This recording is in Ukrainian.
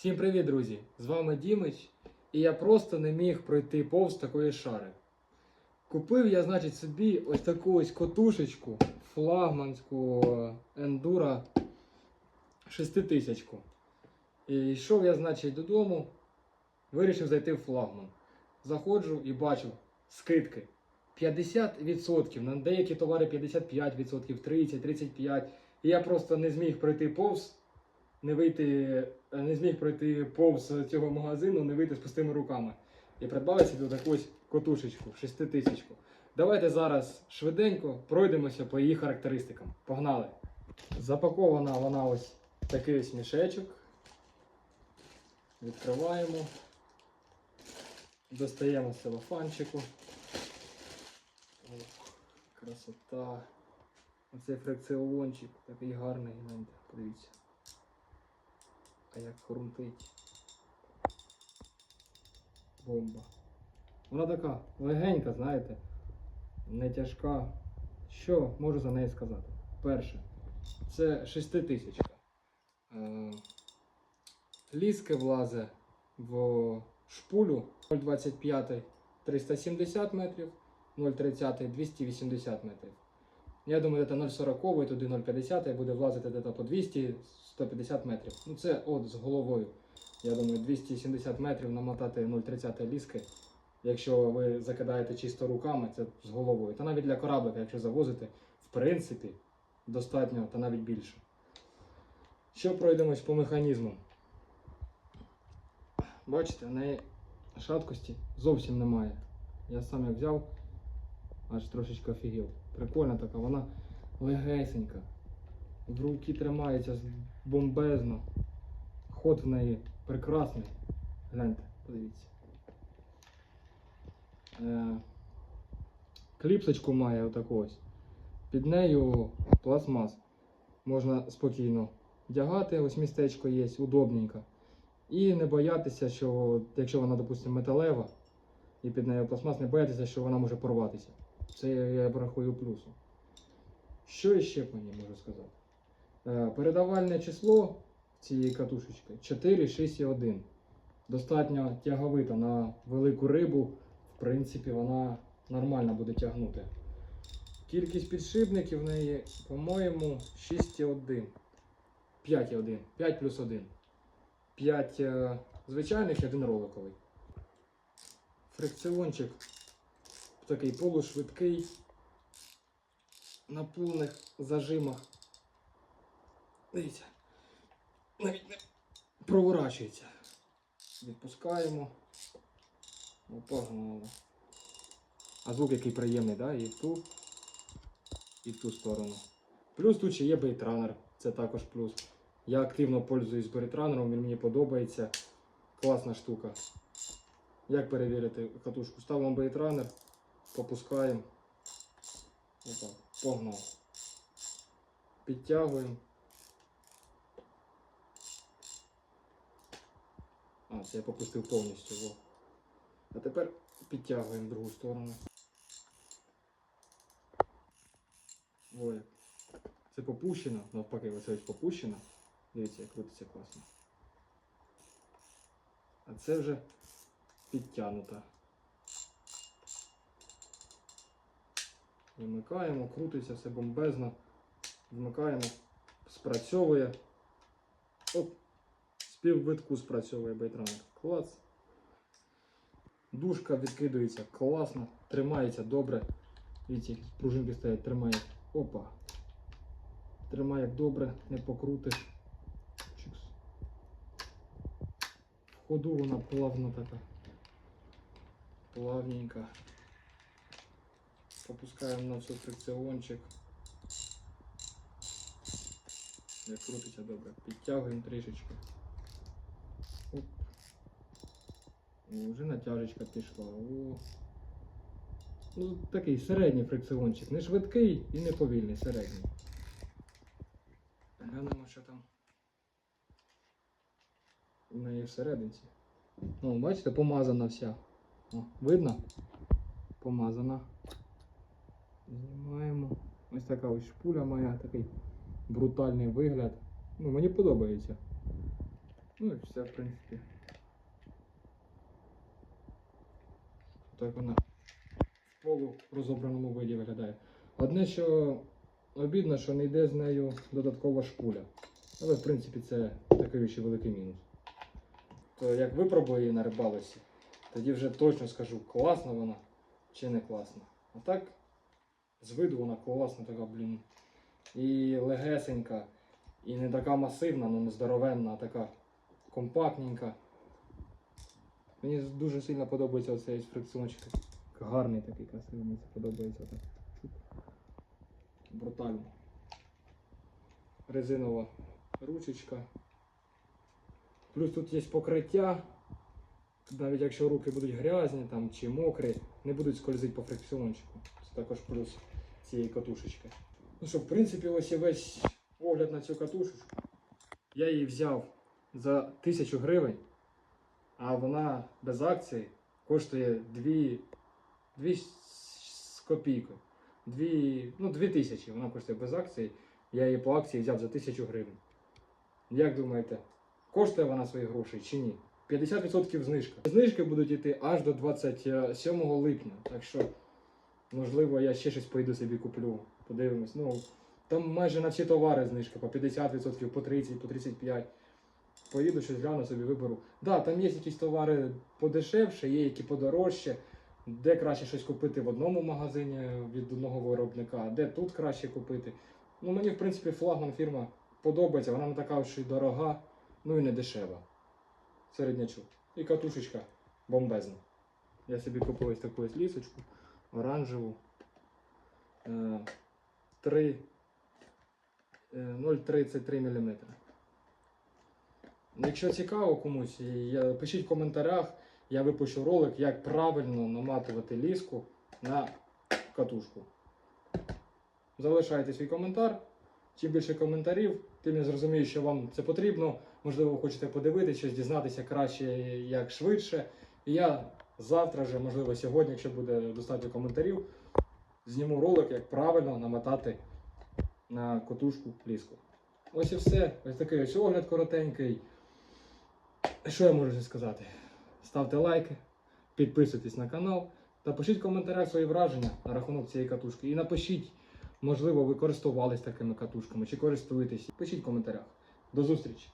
Всім привіт, друзі! З вами Дімич, і я просто не міг пройти повз такої шари. Купив я, значить, собі ось таку ось котушечку флагманську Endura 6000. І йшов я, значить, додому, вирішив зайти в флагман. Заходжу і бачу скидки. 50%, на деякі товари 55%, 30, 35%. І я просто не зміг пройти повз не вийти, е, не зміг пройти повз цього магазину, не вийти з пустими руками. І придбав собі таку ось котушечку, шеститисячку. Давайте зараз швиденько пройдемося по її характеристикам. Погнали! Запакована вона ось такий ось мішечок. Відкриваємо. Достаємо з целофанчику. Ох, красота. Оцей фракціончик такий гарний, подивіться. А як хрумтить. Бомба. Вона така легенька, знаєте, не тяжка. Що можу за неї сказати? Перше, це 6000. Е, ліски влазе в шпулю 0,25 370 метрів, 0,30 280 метрів. Я думаю, це 0,40 туди 0,50 буде влазити десь по 200-150 метрів. Ну це от з головою. Я думаю, 270 метрів намотати 0,30 ліски. Якщо ви закидаєте чисто руками, це з головою. Та навіть для кораблика, якщо завозите, в принципі, достатньо та навіть більше. Що пройдемось по механізму? Бачите, в неї шаткості зовсім немає. Я сам як взяв, аж трошечки офігів. Прикольна така, вона легесенька. В руки тримається бомбезно. Ход в неї прекрасний. Гляньте, подивіться. Е, кліпсочку має отаку ось. Під нею пластмас. Можна спокійно вдягати, ось містечко є, удобненько. І не боятися, що якщо вона, допустимо, металева і під нею пластмас, не боятися, що вона може порватися. Це я, я рахую плюсом. Що ще по ній можу сказати? Е, передавальне число цієї катушечки 4, 6 і 1. Достатньо тяговита на велику рибу. В принципі, вона нормально буде тягнути. Кількість підшипників в неї, по-моєму, 6,1. 5,1. 5 плюс 1. 5 е, звичайних і один роликовий. Фрикціончик такий полушвидкий. На повних зажимах. Дивіться. Навіть не проворачується. Відпускаємо. Ну, погнали. А звук який приємний, да? І в ту, і в ту сторону. Плюс тут ще є бейтранер, це також плюс. Я активно пользуюсь бейтранером, він мені подобається. Класна штука. Як перевірити катушку? Ставимо бейтранер, попускаємо. Отак, погнав. Підтягуємо. А, це я попустив повністю. Во. А тепер підтягуємо другу сторону. О, як. Це попущено, навпаки, ось ось попущено. Дивіться, як крутиться класно. А це вже підтягнуто. Вимикаємо, крутиться все бомбезно. Вмикаємо, спрацьовує. Оп, з півбитку спрацьовує бейтранер. Клас. Дужка відкидується класно, тримається добре. Дивіться, які пружинки стоять, тримає. Опа. Тримає добре, не покрутиш. Чикс. В ходу вона плавна така. Плавненька. Попускаємо на все фрикціончик. Як крутиться добре. Підтягуємо трішечки. Оп. О, вже натяжечка пішла. О. Ну, такий середній фрикціончик. Не швидкий і не повільний, середній. Глянемо, що там. У неї всерединці. Ну, бачите, помазана вся. О, видно? Помазана. Знімаємо. Ось така ось шпуля моя, такий брутальний вигляд. Ну, мені подобається. Ну і все, в принципі. Так вона в полу розобраному виді виглядає. Одне, що обідно, що не йде з нею додаткова шпуля. Але в принципі це такий ще великий мінус. То як випробую її на рибалці, тоді вже точно скажу, класна вона чи не класна. А так, з виду вона класна така, блін. І легесенька, і не така масивна, ну не здоровенна, а така компактненька. Мені дуже сильно подобається оцей фрикціончик. Гарний такий красивий, мені це подобається так. Чук. Брутально. Резинова ручечка. Плюс тут є покриття. Навіть якщо руки будуть грязні там, чи мокрі, не будуть скользити по фрикціончику. Це також плюс цієї катушечки. Ну що, в принципі, ось і весь огляд на цю катушечку. Я її взяв за 1000 гривень, а вона без акції коштує 2, 2 з копійкою. 2, ну, 2000 вона коштує без акції. Я її по акції взяв за 1000 гривень. Як думаєте, коштує вона свої гроші чи ні? 50% знижка. Знижки будуть йти аж до 27 липня. Так що, можливо, я ще щось поїду собі куплю. Подивимось. Ну, там майже на всі товари знижка по 50%, по 30%, по 35%. Поїду щось гляну собі виберу. Да, там є якісь товари подешевше, є які подорожче. Де краще щось купити в одному магазині від одного виробника, а де тут краще купити. Ну, мені, в принципі, флагман фірма подобається, вона не така ж і дорога, ну і не дешева. Середнячок. І катушечка бомбезна. Я собі купив ось таку ось лісочку оранжеву. Е, 3, е, 0,33 мм. Якщо цікаво комусь, я, пишіть в коментарях, я випущу ролик, як правильно наматувати ліску на катушку. Залишайте свій коментар. Чим більше коментарів, тим я зрозумію, що вам це потрібно. Можливо, ви хочете подивитися, щось дізнатися краще, як швидше. І я завтра же, можливо, сьогодні, якщо буде достатньо коментарів, зніму ролик, як правильно намотати на котушку ліску. Ось і все. Ось такий ось огляд коротенький. Що я можу сказати? Ставте лайки, підписуйтесь на канал та пишіть в коментарях свої враження на рахунок цієї катушки. І напишіть, можливо, ви користувались такими катушками чи користуєтесь. Пишіть в коментарях. До зустрічі!